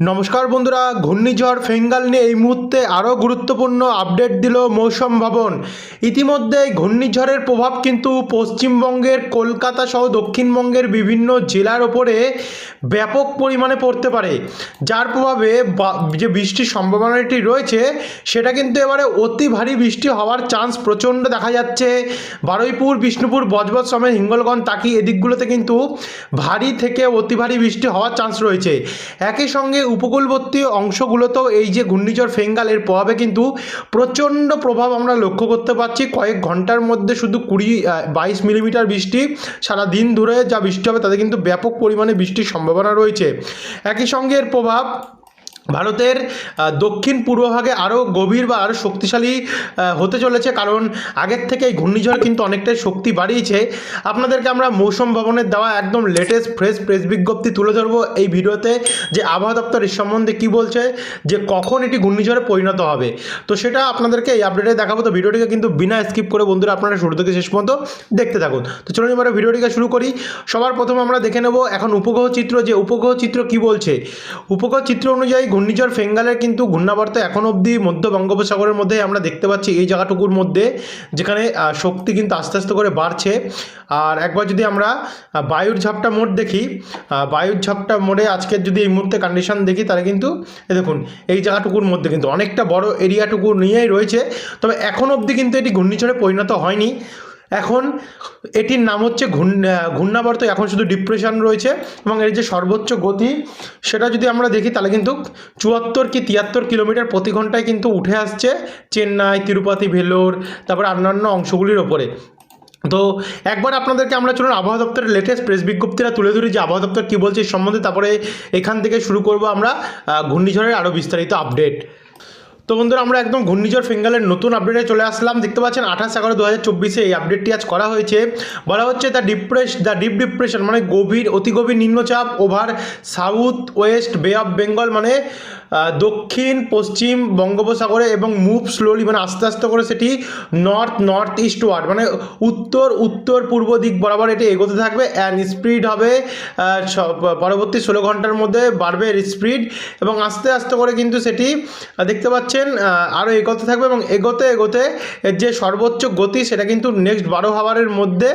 নমস্কার বন্ধুরা, ঘূর্ণিঝড় ফেঙ্গাল নিয়ে এই মুহূর্তে আরও গুরুত্বপূর্ণ আপডেট দিল মৌসুম ভবন। ইতিমধ্যে ঘূর্ণিঝড়ের প্রভাব কিন্তু পশ্চিমবঙ্গের কলকাতা সহ দক্ষিণবঙ্গের বিভিন্ন জেলার ওপরে ব্যাপক পরিমাণে পড়তে পারে। যার প্রভাবে যে বৃষ্টির সম্ভাবনাটি রয়েছে, সেটা কিন্তু এবারে অতি ভারী বৃষ্টি হওয়ার চান্স প্রচণ্ড দেখা যাচ্ছে। বারুইপুর, বিষ্ণুপুর, বজবজ সমেত হিঙ্গলগঞ্জ তাকি এদিকগুলোতে কিন্তু ভারী থেকে অতি ভারী বৃষ্টি হওয়ার চান্স রয়েছে। একই সঙ্গে উপকূলবর্তী অংশগুলোতেও এই যে ঘূর্ণিঝড় ফেঙ্গাল, এর প্রভাবে কিন্তু প্রচণ্ড প্রভাব আমরা লক্ষ্য করতে পারছি। কয়েক ঘণ্টার মধ্যে শুধু কুড়ি বাইশ মিলিমিটার বৃষ্টি সারা দিন ধরে যা বৃষ্টি হবে, তাতে কিন্তু ব্যাপক পরিমাণে বৃষ্টির সম্ভাবনা রয়েছে। একই সঙ্গে এর প্রভাব ভারতের দক্ষিণ পূর্বভাগে আরও গভীর বা আরও শক্তিশালী হতে চলেছে। কারণ আগের থেকে এই ঘূর্ণিঝড় কিন্তু অনেকটাই শক্তি বাড়িয়েছে। আপনাদেরকে আমরা মৌসুম ভবনের দেওয়া একদম লেটেস্ট ফ্রেশ প্রেস বিজ্ঞপ্তি তুলে ধরবো এই ভিডিওতে যে আবহাওয়া দপ্তর এর সম্বন্ধে কী বলছে, যে কখন এটি ঘূর্ণিঝড়ে পরিণত হবে। তো সেটা আপনাদেরকে এই আপডেটে দেখাবো। তো ভিডিওটিকে কিন্তু বিনা স্কিপ করে বন্ধুরা আপনারা শুরু থেকে শেষ পর্যন্ত দেখতে থাকুন। তো চলুন এবারে ভিডিওটিকে শুরু করি। সবার প্রথমে আমরা দেখে নেব এখন উপগ্রহ চিত্র। যে উপগ্রহ চিত্র কি বলছে? উপগ্রহ চিত্র অনুযায়ী ঘূর্ণিঝড় ফেঙ্গালের কিন্তু ঘূর্ণাবর্ত এখন অবধি মধ্য বঙ্গোপসাগরের মধ্যে আমরা দেখতে পাচ্ছি এই জায়গাটুকুর মধ্যে, যেখানে শক্তি কিন্তু আস্তে আস্তে করে বাড়ছে। আর একবার যদি আমরা বায়ুর ঝাপটা মোড় দেখি বায়ুর ঝাপটা মোড়ে আজকের যদি এই মুহূর্তে কন্ডিশন দেখি, তাহলে কিন্তু এই দেখুন, এই জায়গাটুকুর মধ্যে কিন্তু অনেকটা বড় এরিয়াটুকু নিয়েই রয়েছে। তবে এখন অবধি কিন্তু এটি ঘূর্ণিঝড়ে পরিণত হয়নি। এখন এটির নাম হচ্ছে ঘূর্ণ ঘূর্ণাবর্ত, এখন শুধু ডিপ্রেশন রয়েছে এবং এর যে সর্বোচ্চ গতি, সেটা যদি আমরা দেখি, তাহলে কিন্তু চুয়াত্তর কি তিয়াত্তর কিলোমিটার প্রতি ঘন্টায় কিন্তু উঠে আসছে চেন্নাই, তিরুপতি, ভেলোর, তারপর অন্যান্য অংশগুলির ওপরে। তো একবার আপনাদেরকে আমরা চলুন আবহাওয়া দপ্তরের লেটেস্ট প্রেস বিজ্ঞপ্তিটা তুলে ধরি, যে আবহাওয়া দপ্তর কী বলছে সম্বন্ধে তারপরে এখান থেকে শুরু করব আমরা ঘূর্ণিঝড়ের আরও বিস্তারিত আপডেট তো বন্ধুরা, আমরা একদম ঘূর্ণিঝড় ফিঙ্গালের নতুন আপডেটে চলে আসলাম। দেখতে পাচ্ছেন, আঠাশ এগারো দু হাজার চব্বিশে এই আপডেটটি আজ করা হয়েছে। বলা হচ্ছে the depress the deep depression মানে গভীর, অতি গভীর নিম্নচাপ over south west bay of Bengal মানে দক্ষিণ, পশ্চিম বঙ্গোপসাগরে এবং মুভ স্লোলি মানে আস্তে আস্তে করে সেটি নর্থ নর্থ ইস্ট ওয়ার্ড মানে উত্তর উত্তর, পূর্ব দিক বরাবর এটি এগোতে থাকবে অ্যান্ড স্পিড হবে পরবর্তী ষোলো ঘণ্টার মধ্যে বাড়বে এর স্পিড এবং আস্তে আস্তে করে কিন্তু সেটি দেখতে পাচ্ছেন আরও এগোতে থাকবে এবং এগোতে এগোতে এর যে সর্বোচ্চ গতি সেটা কিন্তু নেক্সট বারো হাওয়ারের মধ্যে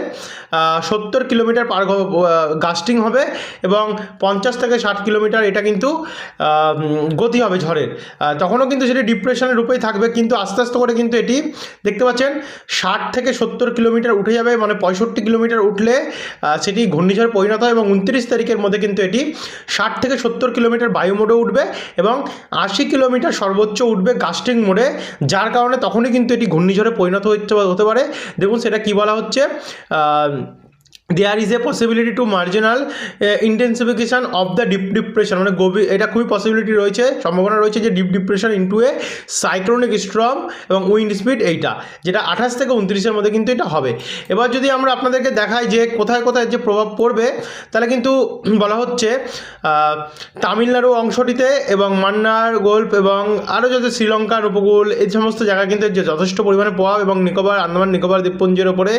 সত্তর কিলোমিটার পার গাস্টিং হবে এবং পঞ্চাশ থেকে ষাট কিলোমিটার এটা কিন্তু গতি হবে ঝড়ের। তখনও কিন্তু সেটি ডিপ্রেশনের রূপেই থাকবে, কিন্তু আস্তে আস্তে করে কিন্তু এটি দেখতে পাচ্ছেন, ষাট থেকে সত্তর কিলোমিটার উঠে যাবে মানে পঁয়ষট্টি কিলোমিটার উঠলে সেটি ঘূর্ণিঝড় পরিণত হয় এবং উনত্রিশ তারিখের মধ্যে কিন্তু এটি ষাট থেকে সত্তর কিলোমিটার বায়ু মোডে উঠবে এবং আশি কিলোমিটার সর্বোচ্চ উঠবে গাস্টিং মোডে যার কারণে তখনই কিন্তু এটি ঘূর্ণিঝড়ে পরিণত হচ্ছে হতে পারে। দেখুন সেটা কি বলা হচ্ছে? There is a possibility to marginal intensification of the deep depression মানে গভীর, এটা খুবই পসিবিলিটি রয়েছে, সম্ভাবনা রয়েছে যে deep depression into a cyclonic storm এবং উইন্ড স্পিড এইটা, যেটা আঠাশ থেকে উনত্রিশের মধ্যে কিন্তু এটা হবে। এবার যদি আমরা আপনাদেরকে দেখাই যে কোথায় কোথায় যে প্রভাব পড়বে, তাহলে কিন্তু বলা হচ্ছে তামিলনাড়ু অংশটিতে এবং মান্নার গোল্প এবং আরও যত শ্রীলঙ্কার উপকূল, এই সমস্ত জায়গায় কিন্তু যে যথেষ্ট পরিমাণে প্রভাব এবং নিকোবর, আন্দামান নিকোবর দ্বীপপুঞ্জের ওপরে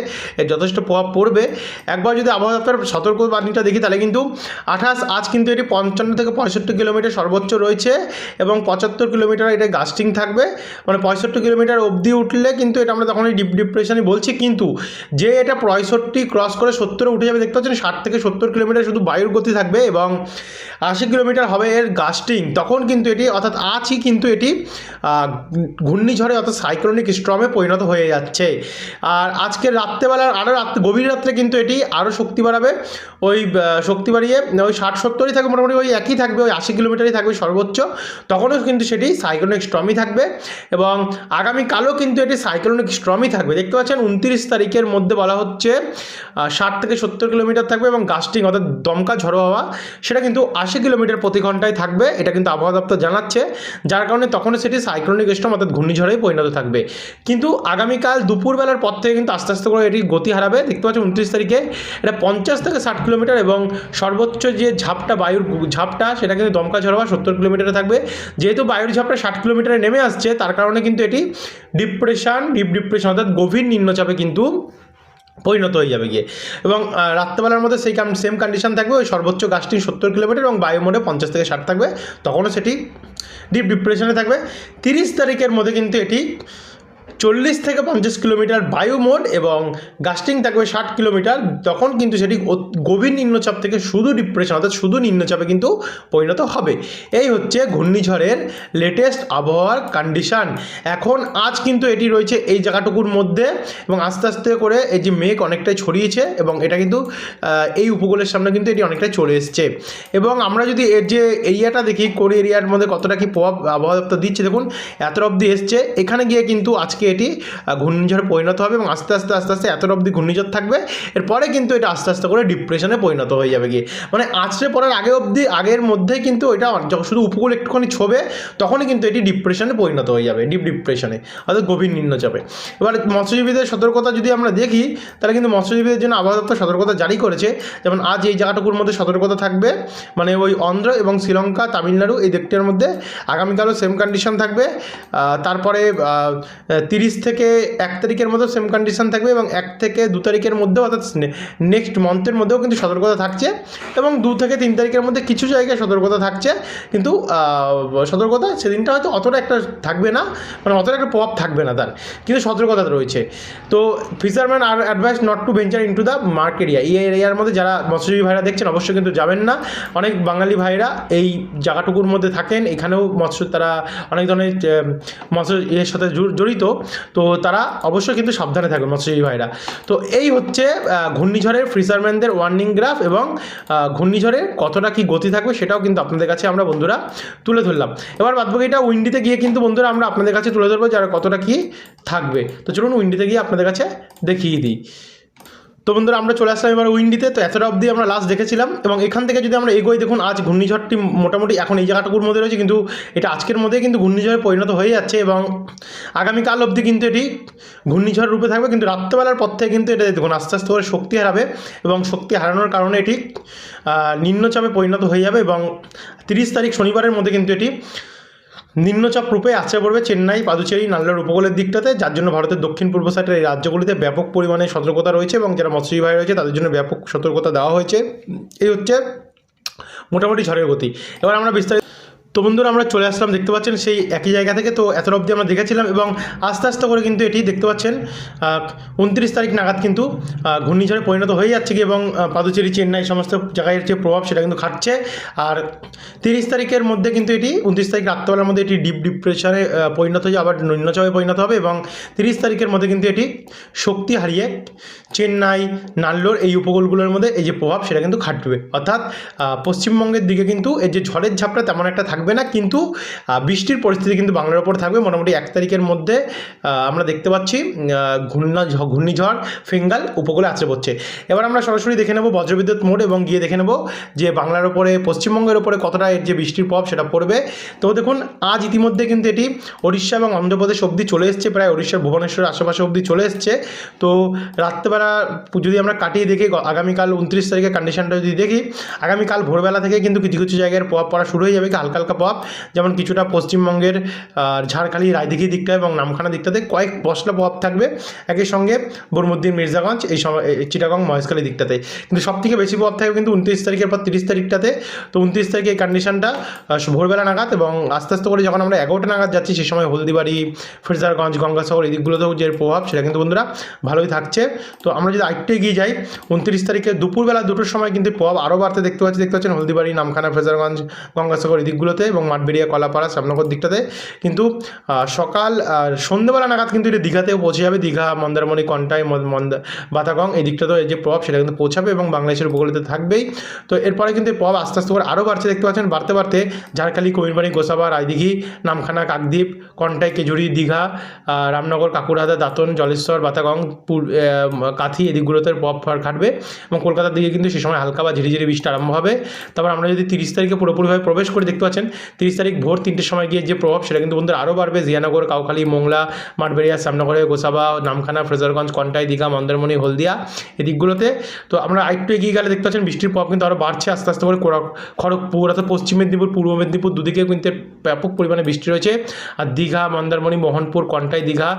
যথেষ্ট প্রভাব পড়বে। একবার যদি আবহাওয়া দপ্তর সতর্কবাণীটা দেখি, তাহলে কিন্তু আঠাশ, আজ কিন্তু এটি পঞ্চান্ন থেকে পঁয়ষট্টি কিলোমিটার সর্বোচ্চ রয়েছে এবং পঁচাত্তর কিলোমিটার এটা গাস্টিং থাকবে। মানে পঁয়ষট্টি কিলোমিটার অবধি উঠলে কিন্তু এটা আমরা তখনই ডিপ ডিপ্রেশনই বলছি। কিন্তু যে এটা পঁয়ষট্টি ক্রস করে সত্তরে উঠে যাবে, দেখতে পাচ্ছেন ষাট থেকে সত্তর কিলোমিটার শুধু বায়ুর গতি থাকবে এবং আশি কিলোমিটার হবে এর গাস্টিং। তখন কিন্তু এটি, অর্থাৎ আজই কিন্তু এটি ঘূর্ণিঝড়ে অর্থাৎ সাইক্লোনিক স্ট্রমে পরিণত হয়ে যাচ্ছে। আর আজকের রাত্রেবেলার আরও রাত্রে গভীর রাত্রে কিন্তু এটি আরও শক্তি বাড়াবে। ওই শক্তি বাড়িয়ে, ওই ষাট সত্তরই থাকবে, মোটামুটি ওই একই থাকবে, ওই আশি কিলোমিটারই থাকবে সর্বোচ্চ। তখনও কিন্তু সেটি সাইক্লোনিক স্ট্রমই থাকবে এবং আগামীকালও কিন্তু এটি সাইক্লোনিক স্ট্রমই থাকবে। দেখতে পাচ্ছেন, উনত্রিশ তারিখের মধ্যে বলা হচ্ছে ষাট থেকে সত্তর কিলোমিটার থাকবে এবং গাস্টিং অর্থাৎ দমকা ঝড়ো হওয়া, সেটা কিন্তু আশি কিলোমিটার প্রতি ঘন্টায় থাকবে, এটা কিন্তু আবহাওয়া দপ্তর জানাচ্ছে। যার কারণে তখনও সেটি সাইক্লোনিক স্ট্রম অর্থাৎ ঘূর্ণিঝড়েই পরিণত থাকবে। কিন্তু আগামীকাল দুপুরবেলার পর থেকে কিন্তু আস্তে আস্তে করে এটি গতি হারাবে। দেখতে পাচ্ছেন, উনত্রিশ তারিখে এটা পঞ্চাশ থেকে ষাট কিলোমিটার এবং সর্বোচ্চ যে ঝাপটা বায়ুর ঝাপটা, সেটা কিন্তু দমকা ঝড় হওয়া সত্তর কিলোমিটারে থাকবে। যেহেতু বায়ুর ঝাপটা ষাট কিলোমিটারে নেমে আসছে, তার কারণে কিন্তু এটি ডিপ্রেশন, ডিপ ডিপ্রেশন অর্থাৎ গভীর নিম্নচাপে কিন্তু পরিণত হয়ে যাবে গিয়ে। এবং রাত্রেবেলার মধ্যে সেই সেম কন্ডিশন থাকবে, ওই সর্বোচ্চ গাছটি সত্তর কিলোমিটার এবং বায়ুমোডে পঞ্চাশ থেকে ষাট থাকবে। তখনও সেটি ডিপ ডিপ্রেশনে থাকবে। তিরিশ তারিখের মধ্যে কিন্তু এটি চল্লিশ থেকে পঞ্চাশ কিলোমিটার বায়ু মোড এবং গাস্টিং থাকবে ষাট কিলোমিটার। তখন কিন্তু সেটি গভীর নিম্নচাপ থেকে শুধু ডিপ্রেশন অর্থাৎ শুধু নিম্নচাপে কিন্তু পরিণত হবে। এই হচ্ছে ঘূর্ণিঝড়ের লেটেস্ট আবহাওয়ার কন্ডিশন এখন আজ কিন্তু এটি রয়েছে এই জায়গাটুকুর মধ্যে এবং আস্তে আস্তে করে এই যে মেঘ অনেকটাই ছড়িয়েছে এবং এটা কিন্তু এই উপকূলের সামনে কিন্তু এটি অনেকটাই চলে এসছে। এবং আমরা যদি এর যে এরিয়াটা দেখি, কোরি এরিয়ার মধ্যে কতটা কি প্রভাব আবহাওয়া দপ্তর দিচ্ছে, দেখুন, এত অবধি এসছে। এখানে গিয়ে কিন্তু আজকে এটি ঘূর্ণিঝড়ে পরিণত হবে এবং আস্তে আস্তে আস্তে আস্তে এতটা অবধি ঘূর্ণিঝড় থাকবে। এরপরে কিন্তু এটা আস্তে আস্তে করে ডিপ্রেশনে পরিণত হয়ে যাবে গিয়ে। মানে আছড়ে পড়ার আগে অবধি, আগের মধ্যে কিন্তু এটা শুধু উপকূল একটুখানি ছোবে, তখনই কিন্তু এটি ডিপ্রেশনে পরিণত হয়ে যাবে ডিপ ডিপ্রেশনে অর্থাৎ গভীর নিম্নচাপে। এবার মৎস্যজীবীদের সতর্কতা যদি আমরা দেখি, তাহলে কিন্তু মৎস্যজীবীদের জন্য আবহাওয়া দপ্তর সতর্কতা জারি করেছে। যেমন আজ এই জায়গাটুকুর মধ্যে সতর্কতা থাকবে। মানে ওই অন্ধ্র এবং শ্রীলঙ্কা, তামিলনাড়ু এই দিকটার মধ্যে আগামীকালও সেম কন্ডিশন থাকবে। তারপরে তিরিশ থেকে এক তারিখের মধ্যেও সেম কন্ডিশন থাকবে এবং এক থেকে দু তারিখের মধ্যেও অর্থাৎ নেক্সট মান্থের মধ্যেও কিন্তু সতর্কতা থাকছে এবং দু থেকে তিন তারিখের মধ্যে কিছু জায়গায় সতর্কতা থাকছে। কিন্তু সতর্কতা সেদিনটা হয়তো অতটা একটা থাকবে না মানে অতটা একটা প্রভাব থাকবে না তার। কিন্তু সতর্কতা রয়েছে। তো fisherman are advise not to venture into the mark area এই এরিয়ার মধ্যে যারা মৎস্যজীবী ভাইরা দেখছেন, অবশ্যই কিন্তু যাবেন না। অনেক বাঙালি ভাইরা এই জায়গাটুকুর মধ্যে থাকেন। এখানেও মৎস্য, তারা অনেক ধরনের মৎস্য এর সাথে জড়- জড়িত। তো তারা অবশ্যই কিন্তু সাবধানে থাকবে মৎস্যজীবী ভাইরা। তো এই হচ্ছে ঘূর্ণিঝড়ের ফিশারম্যানদের ওয়ার্নিং গ্রাফ এবং ঘূর্ণিঝড়ের কতটা কি গতি থাকবে সেটাও কিন্তু আপনাদের কাছে আমরা বন্ধুরা তুলে ধরলাম। এবার বাদবাকিটা উইন্ডিতে গিয়ে কিন্তু বন্ধুরা আমরা আপনাদের কাছে তুলে ধরবো যারা কতটা কি থাকবে। তো চলুন উইন্ডিতে গিয়ে আপনাদের কাছে দেখিয়ে দিই। তো বন্ধুরা, আমরা চলে আসলাম এবার উইন্ডিতে। তো এতটা অবধি আমরা লাস্ট দেখেছিলাম এবং এখান থেকে যদি আমরা এগোই, দেখুন আজ ঘূর্ণিঝড়টি মোটামুটি এখন এই জায়গাটুকুর মধ্যে রয়েছে, কিন্তু এটা আজকের মধ্যে কিন্তু ঘূর্ণিঝড়ে পরিণত হয়ে যাচ্ছে এবং আগামীকাল অবধি কিন্তু এটি ঘূর্ণিঝড় রূপে থাকবে, কিন্তু রাত্রেবেলার পর থেকে কিন্তু এটা, দেখুন, আস্তে আস্তে করে শক্তি হারাবে এবং শক্তি হারানোর কারণে এটি নিম্নচাপে পরিণত হয়ে যাবে এবং তিরিশ তারিখ শনিবারের মধ্যে কিন্তু এটি নিম্নচাপ রূপে আছড়ে পড়বে চেন্নাই, পাদুচেরি নাল্লার উপকূলের দিকটাতে, যার জন্য ভারতের দক্ষিণ পূর্ব সাইডের এই রাজ্যগুলিতে ব্যাপক পরিমাণে সতর্কতা রয়েছে এবং যারা মৎস্যজীবী রয়েছে তাদের জন্য ব্যাপক সতর্কতা দেওয়া হয়েছে। এই হচ্ছে মোটামুটি ঝড়ের গতি। এবার আমরা বিস্তারিত তো বন্ধুরা আমরা চলে আসলাম, দেখতে পাচ্ছেন সেই একই জায়গা থেকে, তো এত অবধি আমরা দেখেছিলাম এবং আস্তে আস্তে করে কিন্তু এটি দেখতে পাচ্ছেন উনত্রিশ তারিখ নাগাদ কিন্তু ঘূর্ণিঝড়ে পরিণত হয়ে যাচ্ছে কি এবং পাদুচেরি, চেন্নাই সমস্ত জায়গায় যে প্রভাব সেটা কিন্তু খাটছে। আর তিরিশ তারিখের মধ্যে কিন্তু এটি, উনত্রিশ তারিখ রাত্রেবেলার মধ্যে এটি ডিপ ডিপ্রেশনে পরিণত হয়ে আবার নিম্নচাপে পরিণত হবে এবং তিরিশ তারিখের মধ্যে কিন্তু এটি শক্তি হারিয়ে চেন্নাই, নাল্লোর এই উপকূলগুলোর মধ্যে এই যে প্রভাব সেটা কিন্তু খাটবে। অর্থাৎ পশ্চিমবঙ্গের দিকে কিন্তু এই যে ঝড়ের ঝাপটা তেমন একটা থাকবে না, কিন্তু বৃষ্টির পরিস্থিতি কিন্তু বাংলার ওপর থাকবে। মোটামুটি এক তারিখের মধ্যে আমরা দেখতে পাচ্ছি ঘূর্ণা ঘূর্ণিঝড়, ফেঙ্গাল উপকূলে আছড়ে পড়ছে। এবার আমরা সরাসরি দেখে নেব বজ্রবিদ্যুৎ মোড এবং গিয়ে দেখে নেব যে বাংলার ওপরে, পশ্চিমবঙ্গের ওপরে কতটা এর যে বৃষ্টির প্রভাব সেটা পড়বে। তো দেখুন, আজ ইতিমধ্যে কিন্তু এটি ওড়িশা এবং অন্ধ্রপ্রদেশ অবধি চলে এসছে, প্রায় ওড়িশার ভুবনেশ্বরের আশেপাশে অবধি চলে এসছে। তো রাত্রেবেলা যদি আমরা কাটিয়ে দেখি আগামীকাল উনত্রিশ তারিখের কন্ডিশনটা যদি দেখি, আগামীকাল ভোরবেলা থেকে কিন্তু কিছু কিছু জায়গায় প্রভাব পড়া শুরু হয়ে যাবে হালকা হালকা প্রভাব যেমন কিছুটা পশ্চিমবঙ্গের ঝাড়খালি রায়দিঘি দিকটা এবং নামখানা দিকটাতে কয়েক বসলা প্রভাব থাকবে। একই সঙ্গে বরমুদ্দিন মির্জাগঞ্জ, এই সময় চিটাগং মহেশখালী দিকটাতে। কিন্তু সব থেকে বেশি প্রভাব থাকবে কিন্তু উনত্রিশ তারিখের পর তিরিশ তারিখটাতে। তো উনত্রিশ তারিখে এই কন্ডিশনটা ভোরবেলা নাগাদ এবং আস্তে আস্তে করে যখন আমরা এগারোটা নাগাদ যাচ্ছি সেই সময় হলদিবাড়ি ফ্রেজারগঞ্জ গঙ্গাসাগর এই দিকগুলোতেও যে প্রভাব, সেটা কিন্তু বন্ধুরা ভালোই থাকছে। তো আমরা যদি আরেকটু এগিয়ে যাই, উনত্রিশ তারিখে দুপুরবেলা দুটোর সময় কিন্তু প্রভাব আরও বাড়তে দেখতে পাচ্ছি। দেখতে পাচ্ছেন হলদিবাড়ি, নামখানা ফ্রেজারগঞ্জ গঙ্গাসাগর এই দিকগুলোতে এবং মাঠবেড়িয়া, কলাপাড়া, শ্যামনগর দিকটাতে। কিন্তু সকাল সন্ধ্যেবেলা নাগাদ কিন্তু এটা দীঘাতেও পৌঁছে যাবে। দীঘা, মন্দারমণি, কন্টাই বাতাগং, এই দিকটাতেও এই যে প্রভাব সেটা কিন্তু পৌঁছাবে এবং বাংলাদেশের উপকূলতে থাকবেই। তো এরপরে কিন্তু প্রভাব আস্তে আস্তে করে আরও বাড়ছে, দেখতে পাচ্ছেন, বাড়তে বাড়তে ঝাড়খালি কুমিরবাড়ি গোসাবা, রায়দিঘি, নামখানা, কাকদ্বীপ, কন্টাই, কেজুরি, দীঘা রামনগর কাকুরহাদা দাঁতন, জলেশ্বর, বাতাগং কাথি এদিকগুলোতে প্রভাব খাটবে এবং কলকাতার দিকে কিন্তু সে সময় হালকা বা ঝিরিঝিরি বৃষ্টি আরম্ভ হবে। তারপর আমরা যদি তিরিশ তারিখে পুরোপুরিভাবে প্রবেশ করে, দেখতে পাচ্ছেন তিরিশ তারিখ ভোর তিনটের সময় গিয়ে যে প্রভাব, সেটা কিন্তু বন্ধুরা আরও বাড়বে। জিয়ানগর, কাউখালী, মোংলা, মাঠবেড়িয়া, শ্যামনগরে, গোসাবা, নামখানা, ফ্রেজারগঞ্জ, কন্টাই, দীঘা, মন্দারমণি, হলদিয়া এই দিকগুলোতে তো আমরা আরেকটু এগিয়ে গেলে দেখতে পাচ্ছেন বৃষ্টির প্রভাব কিন্তু আরও বাড়ছে আস্তে আস্তে করে খড়গপুর, অর্থাৎ পশ্চিম মেদিনীপুর, পূর্ব মেদিনীপুর দুদিকে কিন্তু ব্যাপক পরিমাণে বৃষ্টি রয়েছে। আর দীঘা, মন্দারমণি, মোহনপুর, কন্টাই, দীঘা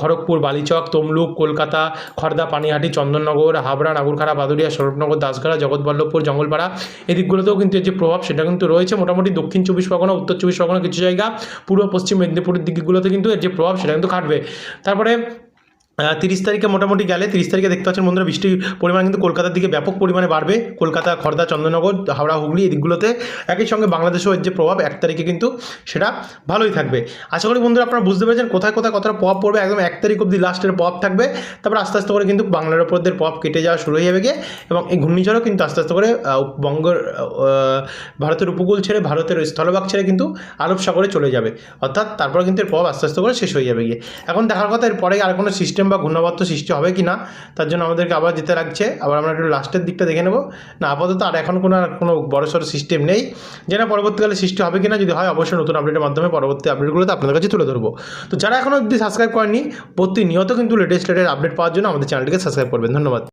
খড়গপুর, বালিচক, তমলুক, কলকাতা, খর্দা, পানিহাটি, চন্দননগর, হাবড়া নাগুরখাড়া বাদুরিয়া স্বরূপনগর, দাসগাড়া, জগৎবল্লভপুর, জঙ্গলপাড়া এই দিকগুলোতেও কিন্তু যে প্রভাব, সেটা কিন্তু রয়েছে। মোটামুটি দক্ষিণ চব্বিশ পরগনা, উত্তর চব্বিশ পরগনা কিছু জায়গা, পূর্ব, পশ্চিম মেদিনীপুরের দিকগুলোতে কিন্তু এর যে প্রভাব সেটা কিন্তু কাটবে তারপরে তিরিশ তারিখে মোটামুটি গেলে, তিরিশ তারিখে দেখতে পাচ্ছেন বন্ধুরা বৃষ্টির পরিমাণ কিন্তু কলকাতার দিকে ব্যাপক পরিমাণে বাড়বে। কলকাতা খড়দা চন্দ্রনগর, হাওড়া, হুগলি এই দিকগুলোতে একই সঙ্গে বাংলাদেশেও এর যে প্রভাব, এক তারিখে কিন্তু সেটা ভালোই থাকবে। আশা করি বন্ধুরা আপনারা বুঝতে পেরেছেন কোথায় কোথায় কতটা প্রভাব পড়বে। একদম এক তারিখ অবধি লাস্টের প্রভাব থাকবে। তারপর আস্তে আস্তে করে কিন্তু বাংলার ওপরদের প্রভাব কেটে যাওয়া শুরু হয়ে যাবে গিয়ে এবং এই ঘূর্ণিঝড়ও কিন্তু আস্তে আস্তে করে বঙ্গ ভারতের উপকূল ছেড়ে ভারতের স্থলভাগ ছেড়ে কিন্তু আরব সাগরে চলে যাবে। অর্থাৎ তারপর কিন্তু এর প্রভাব আস্তে আস্তে করে শেষ হয়ে যাবে গিয়ে। এখন দেখার কথা এর পরে আর কোনো সিস্টেম বা ঘূর্ণাবর্ত সৃষ্টি হবে কি না, তার জন্য আমাদেরকে আবার যেতে লাগছে। আবার আমরা একটু লাস্টের দিকটা দেখে নেব। না, আপাতত আর এখন কোনো আর কোনো বড়সড় সিস্টেম নেই। যে না পরবর্তীকালে সৃষ্টি হবে কি না, যদি হয় অবশ্যই নতুন আপডেটের মাধ্যমে পরবর্তী আপডেটগুলোতে আপনাদের কাছে তুলে ধরবো। তো যারা এখনও অবধি সাবস্ক্রাইব করেনি প্রতিনিয়ত কিন্তু লেটেস্ট লেটেস্ট আপডেট পাওয়ার জন্য আমাদের চ্যানেলটিকে সাবস্ক্রাইব করবেন। ধন্যবাদ।